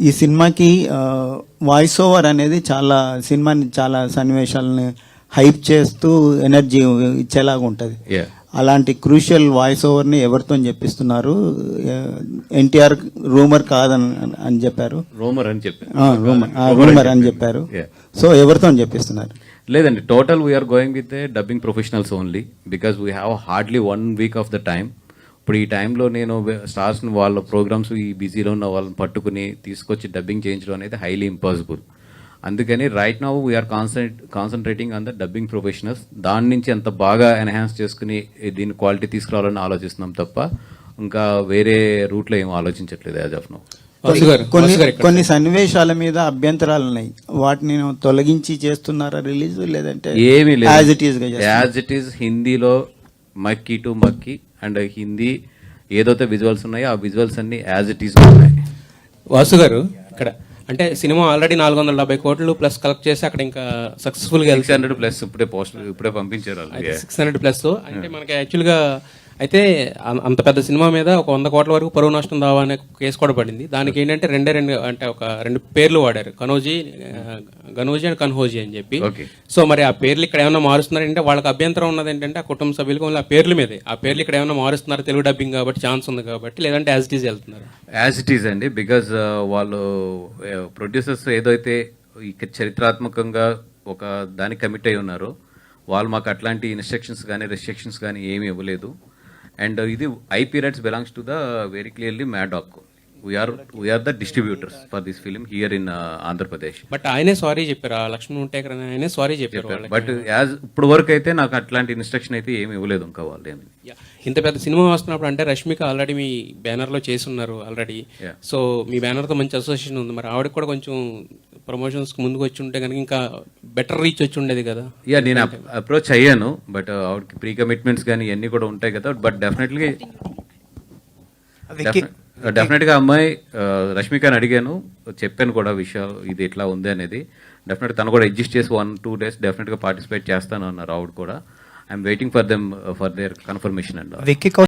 ఈ సినిమాకి voice over అనేది చాలా సినిమాని చాలా సన్నివేశాలని హైప్ చేస్తూ ఎనర్జీ ఇచ్చేలాగా ఉంటుంది. అలాంటి క్రూషియల్ వాయిస్ ఓవర్ని ఎవరితో చెప్పిస్తున్నారు? ఎన్టీఆర్ రూమర్ కాదని అని చెప్పారు. రోమర్ అని చెప్పాను రూమర్ రూమర్ అని చెప్పారు. సో ఎవరితో చెప్పిస్తున్నారు? లేదండి total we're going with dubbing professionals only because we have hardly one week of the time ఇప్పుడు ఈ టైంలో నేను స్టార్స్ వాళ్ళ ప్రోగ్రామ్స్ ఈ బిజీలో ఉన్న వాళ్ళని పట్టుకుని తీసుకొచ్చి డబ్బింగ్ చేయించడం అనేది హైలీ ఇంపాసిబుల్ అందుకని right now we're concentrate concentrating on the dubbing professionals దాని నుంచి ఎంత బాగా ఎన్హాన్స్ చేసుకుని దీని క్వాలిటీ తీసుకురావాలని ఆలోచిస్తున్నాం తప్ప ఇంకా వేరే రూట్లో ఏం ఆలోచించట్లేదు యాజ్ ఆఫ్ నో కొన్ని. కొన్ని సన్నివేశాల మీద అభ్యంతరాలు ఉన్నాయి. వాటిని తొలగించి చేస్తున్నారా రిలీజ్ లేదంటే ఏమీ లేదు. యాజ్ ఇట్ ఈస్గా చేస్తున్నారా? యాజ్ ఇట్ ఈస్ హిందీలో మక్కి టు మక్కి అండ్ హిందీ ఏదైతే విజువల్స్ ఉన్నాయో ఆ విజువల్స్ అన్ని యాజ్ ఇట్ ఈస్ ఉన్నాయి. వాసు గారు ఇక్కడ అంటే సినిమా ఆల్రెడీ నాలుగు వందల డెబ్బై కోట్లు ప్లస్ కలెక్ట్ చేసి అక్కడ ఇంకా సక్సెస్ఫుల్గా సిక్స్ హండ్రెడ్ ప్లస్ ఇప్పుడే పోస్ట్ ఇప్పుడే పంపించారు సిక్స్ హండ్రెడ్ ప్లస్ అంటే మనకి యాక్చువల్గా అయితే అంత పెద్ద సినిమా మీద ఒక వంద కోట్ల వరకు పరువు నష్టం దావా అనే కేసు కూడా పడింది. దానికి ఏంటంటే రెండే రెండు అంటే ఒక రెండు పేర్లు వాడారు. కనోజీ గనోజీ అండ్ కన్హోజీ అని చెప్పి. సో మరి ఆ పేర్లు ఇక్కడ ఏమైనా మారుస్తున్నారంటే వాళ్ళకి అభ్యంతరం ఉన్నది ఏంటంటే ఆ కుటుంబ సభ్యులకు ఆ పేర్ల మీదే. ఆ పేర్లు ఇక్కడ ఏమైనా మారుస్తున్నారు? తెలుగు డబ్బింగ్ కాబట్టి ఛాన్స్ ఉంది కాబట్టి లేదంటే యాజ్ ఇట్ ఈజ్ వెళ్తున్నారు. యాజ్ ఇట్ ఈస్ అండి. బికాజ్ వాళ్ళు ప్రొడ్యూసర్స్ ఏదైతే ఇక చరిత్రాత్మకంగా ఒక దానికి కమిట్ అయి ఉన్నారో వాళ్ళు మాకు అట్లాంటి ఇన్స్ట్రక్షన్స్ కానీ రెస్ట్రిక్షన్స్ కానీ ఏమీ ఇవ్వలేదు. అండ్ ఇది IP rights belongs to the very clearly Maddock we're we're the distributors for this film here in Andhra Pradesh but ఆయనే సారీ చెప్పారు. లక్ష్మణ్ ఉంటేకర్ ఆయనే సారీ చెప్పారు బట్ యాజ్ ఇప్పుడు వరకు అయితే నాకు అట్లాంటి ఇన్స్ట్రక్షన్ అయితే ఏమి ఇవ్వలేదు ఇంకా వాళ్ళు ఏమి. ఇంత పెద్ద సినిమా వస్తున్నప్పుడు అంటే రష్మిక ఆల్రెడీ మీ బ్యానర్లో చేసి ఉన్నారు ఆల్రెడీ. సో మీ బ్యానర్తో మంచి అసోసియేషన్ ఉంది. మరి ఆవిడకి కూడా కొంచెం ప్రమోషన్స్ ముందుకు వచ్చి ఉంటే కనుక ఇంకా బెటర్ రీచ్ వచ్చి ఉండేది కదా. యా నేను అప్రోచ్ అయ్యాను బట్ ఆవిడకి ప్రీ కమిట్మెంట్స్ కానీ ఇవన్నీ కూడా ఉంటాయి కదా బట్ డెఫినెట్లీ డెఫినెట్గా అమ్మాయి ఆ, రష్మికని అడిగాను చెప్పాను కూడా విషయాలు ఇది ఇట్లా ఉంది అనేది. డెఫినెట్ తను కూడా అడ్జస్ట్ చేసి one two days definitely participate చేస్తాను అన్నారు ఆవిడ కూడా. I'm waiting for them for their confirmation and Vicky